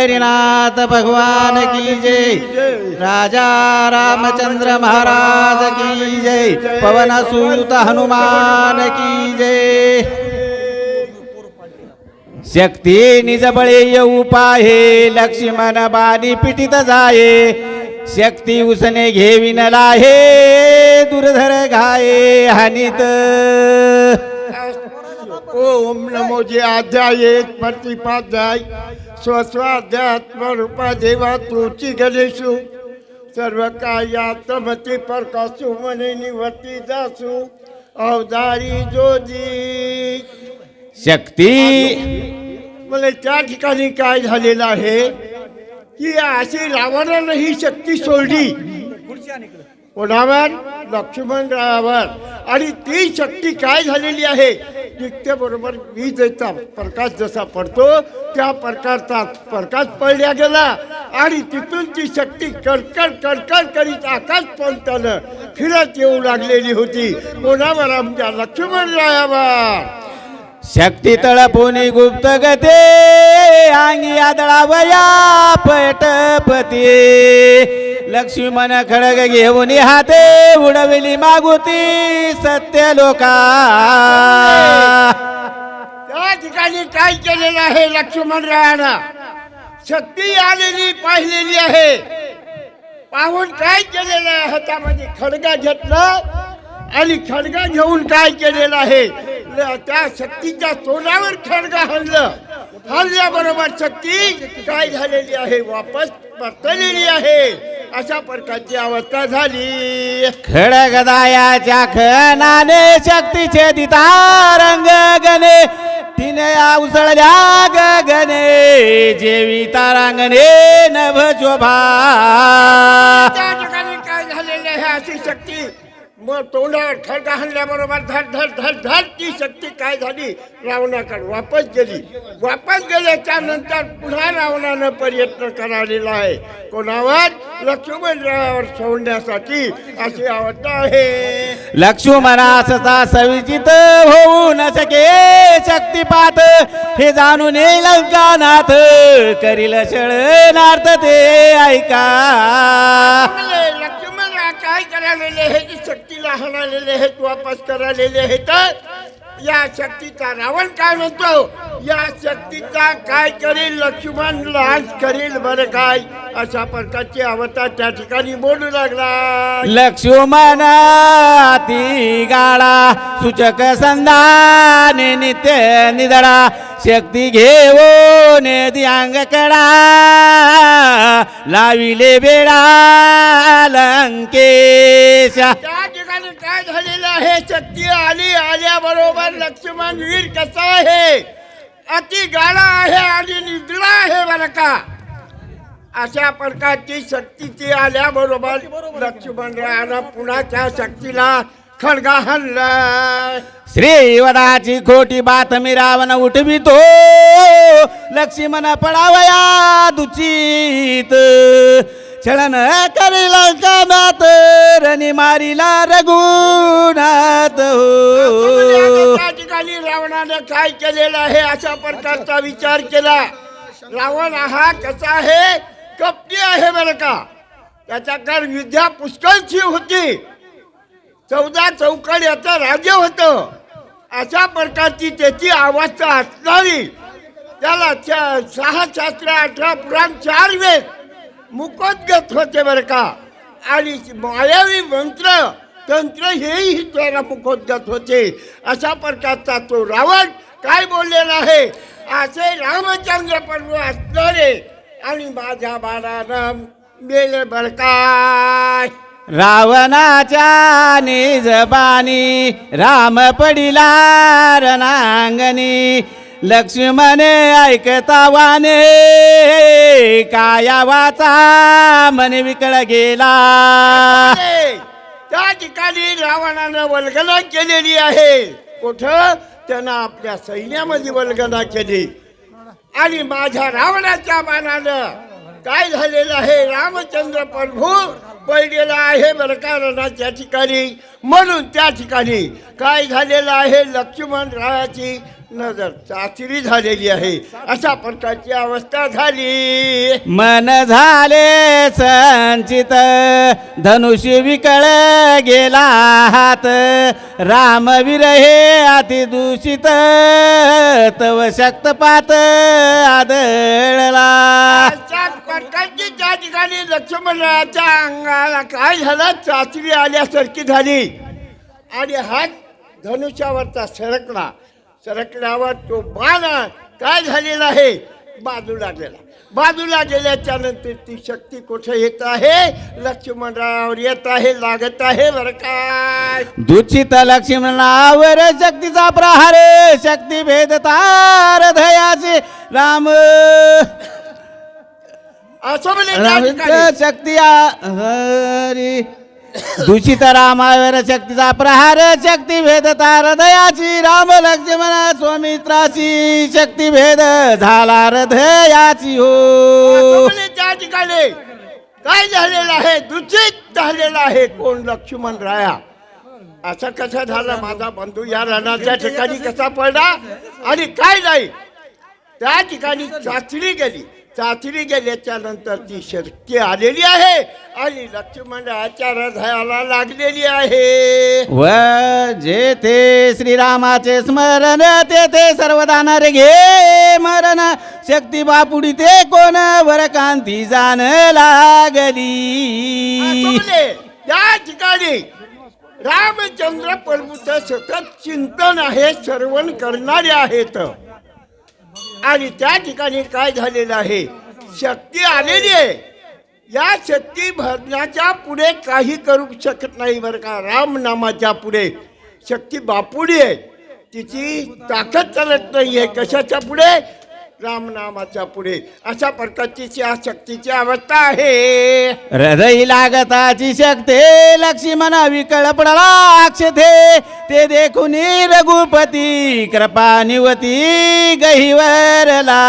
हरिनाथ भगवान की जय। राजा रामचंद्र महाराज की जय। पवन सूत हनुमान की जय। शक्ती निज येऊ पाहे लक्ष्मण बाणी पिटित जाये। शक्ती उसने घेविन लाहे दुर्धर घाये हानित। ओम नमो जे आध्याय प्रतिपाध्याय। स्वस्वाध्यात्म रूपा देवा तुची गणेशू सर्व कायात्मती प्रकाशू मने निवर्ती जासू अवधारी जोजी। शक्ती। मला त्या ठिकाणी काय झालेलं आहे? की अशी रावणानं ही शक्ती सोडली. कोणावर? लक्ष्मणरावावर. आणि ती शक्ती काय झालेली आहे? नित्यबरोबर वीजेचा प्रकाश जसा पडतो त्या प्रकारचा प्रकाश पडल्या गेला. आणि तिथून ती शक्ती कडकड कडकड करीत आकाश पंतानं फिरत येऊ लागलेली होती. कोणावर आमच्या लक्ष्मणरायावर शक्ती तळपुनी गुप्त गते अंगी आदळावया पटपती. लक्ष्मण खडग घेऊन हाते उडविली मागुती सत्य लोका त्या ठिकाणी काय केलेलं आहे लक्ष्मण रायानं शक्ती आलेली पाहिलेली आहे. पाहून काय केलेलं आहे? हातामध्ये खडगा घेतला आणि खडगा घेऊन काय केलेलं आहे? ल- त्या शक्तीच्या तोंडावर खडगा हल्लं. हल्ल्याबरोबर शक्ती काय झालेली आहे? वापस परतलेली आहे. अशा प्रकारची अवस्था झाली. खडग दायाच्या खनाने शक्तीचे दिता रंग गणे तिने उसळल्या गगने जेवी तारांगणे नभ शोभा त्या ठिकाणी काय झालेलं आहे? अशी शक्ती मग तोंडावर खडका हल्ल्याबरोबर धड धड धड धड ती शक्ती काय झाली? रावणाकडे वापस गेली. वापस गेल्याच्यानंतर पुन्हा रावणानं प्रयत्न करालेला आहे. कोणावर? लक्ष्मणरावावर सोडण्यासाठी अशी अवस्था आहे. लक्ष्मणाचा सविचित होऊ न शके शक्तिपात हे जाणून येईल लंकानाथ करील शळनार्थ ते ऐका. लक्ष्मण काय करालेले आहेत जी शक्तीला हाणालेले आहेत वापस करालेले आहेत. या शक्तीचा रावण काय म्हणतो? या शक्तीचा काय करेल लक्ष्मण? लाज करेल बरं काय? अशा प्रकारची अवतार त्या ठिकाणी बोलू लागला लक्ष्मण ती गाडा सूचक संधान नित्य निधडा शक्ती घेऊन अंग कडा लाविले बेडा लंकेशा. आहे शक्ती आली आल्याबरोबर लक्ष्मण वीर कसा आहे? अति गाळा आहे आणि निद्रा आहे बरं का? अशा प्रकारची शक्तीची आल्याबरोबर लक्ष्मणरायानं पुन्हा त्या शक्तीला खडगा हल्ला श्रीवराची खोटी बातमी रावण उठवितो. लक्ष्मण पडावया दुचित. छळन करील कानात रणी मारिला रघुनाथ हो. त्या ठिकाणी रावणानं काय केलेलं आहे अशा प्रकारचा विचार केला. रावण हा कसा आहे? कपटी आहे बरं का? त्याच्याकडे विद्या पुष्कळची होती. चौदा चौकड याचं राज्य होतं. अशा प्रकारची त्याची अवस्था असणारी. त्याला सहा शास्त्र अठरा पुराण चार वेद मुकोद्गत होते बरं का? आणि मायावी मंत्र तंत्र हेही त्याला मुखोद्गत होते. अशा प्रकारचा तो रावण काय बोललेला आहे? असे रामचंद्र पर्व असणारे आणि माझ्या बाळानं मेले बरं काय रावणाच्या निजबानी राम पडिला रणांगणी लक्ष्मण ऐकता वाने काया वाचा मन विकळ गेला. त्या ठिकाणी रावणानं वल्गना केलेली आहे. कुठं? त्यानं आपल्या सैन्यामध्ये वल्गना केली. आणि माझ्या रावणाच्या बाणानं काय झालेलं आहे? रामचंद्र प्रभू पडलेला आहे बरकारणाच्या ठिकाणी. म्हणून त्या ठिकाणी काय झालेलं आहे? लक्ष्मण रायाची नजर चाचरी झालेली आहे. अशा प्रकारची अवस्था झाली. मन झाले संचित धनुष्य विकळ गेला हात. रामवीर हे अति दूषित तव शक्तपात आदळला. अशा प्रकारची त्या ठिकाणी लक्ष्मणाच्या अंगाला काय झालं चाचरी आल्यासारखी झाली. आणि हात धनुष्यावरचा सरकला. सरकल्यावर तो बाण काय झालेला आहे? बाजूला गेला. बाजूला गेल्याच्यानंतर ती शक्ती कुठे येत आहे? लक्ष्मणरावर येत आहे लागत आहे बरं काय दूषित लक्ष्मणावर शक्तीचा प्रहार शक्ती भेदतार धयाचे राम. असं म्हणे त्या राम ठिकाणी. शक्ती हरी. दूषित रामावर शक्तीचा प्रहार शक्ती भेदता हृदयाची राम लक्ष्मण स्वामित्राची शक्ती भेद झाला हृदयाची हो. त्या ठिकाणी काय झालेलं आहे? दूषित झालेलं आहे. कोण लक्ष्मण राया? असं कसं झालं? माझा बंधू या रणाच्या ठिकाणी कसा पडला? आणि काय नाही? त्या ठिकाणी चाचणी गेली. चाचणी गेल्याच्यानंतर ती शक्ती आलेली आहे आणि लक्ष्मणाच्या हृदयाला लागलेली आहे. व जेथे श्रीरामाचे स्मरण तेथे सर्वदा नर घे मरण. शक्ती बापुडी ते कोण वर कांती जाण लागली? त्या ठिकाणी रामचंद्र प्रभूचं सतत चिंतन आहे श्रवण करणारे आहेत. आणि त्या ठिकाणी काय झालेलं आहे? शक्ती आलेली आहे. या शक्ती भरण्याच्या पुढे काही करू शकत नाही बरं का. राम नामाच्या पुढे. शक्ती बापुडी आहे. तिची ताकद चालत नाही आहे कशाच्या पुढे? रामनामाच्या पुढे. अशा प्रकारची या शक्तीची अवस्था आहे. हृदय लागताची शक्ती लक्ष्मण विकळ पडला अक्षते ते देखून रघुपती कृपा निवती गहिवरला.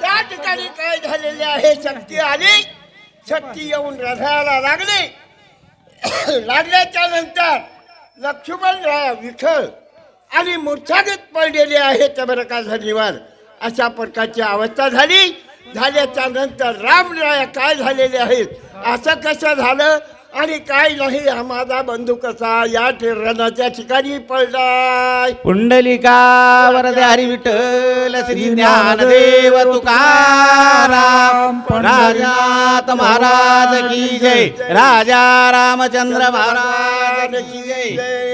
त्या ठिकाणी काय झालेले आहे? शक्ती आली. शक्ती येऊन हृदयाला लागली. लागल्याच्या नंतर लक्ष्मण विठ्ठल आणि मूर्छागत पडलेले आहे त्या बरं का धन्यवाद अशा प्रकारची अवस्था झाली. झाल्याच्यानंतर रामराया काय झालेले आहेत? असं कसं झालं? आणि काय नाही हा माझा बंधू कसा? या रणाच्या ठिकाणी पडलाय. पुंडलिका वरदे हरी विठ्ठल श्री ज्ञानदेव तुकाराम राजनाथ महाराज की जय. राजा रामचंद्र महाराज की जय.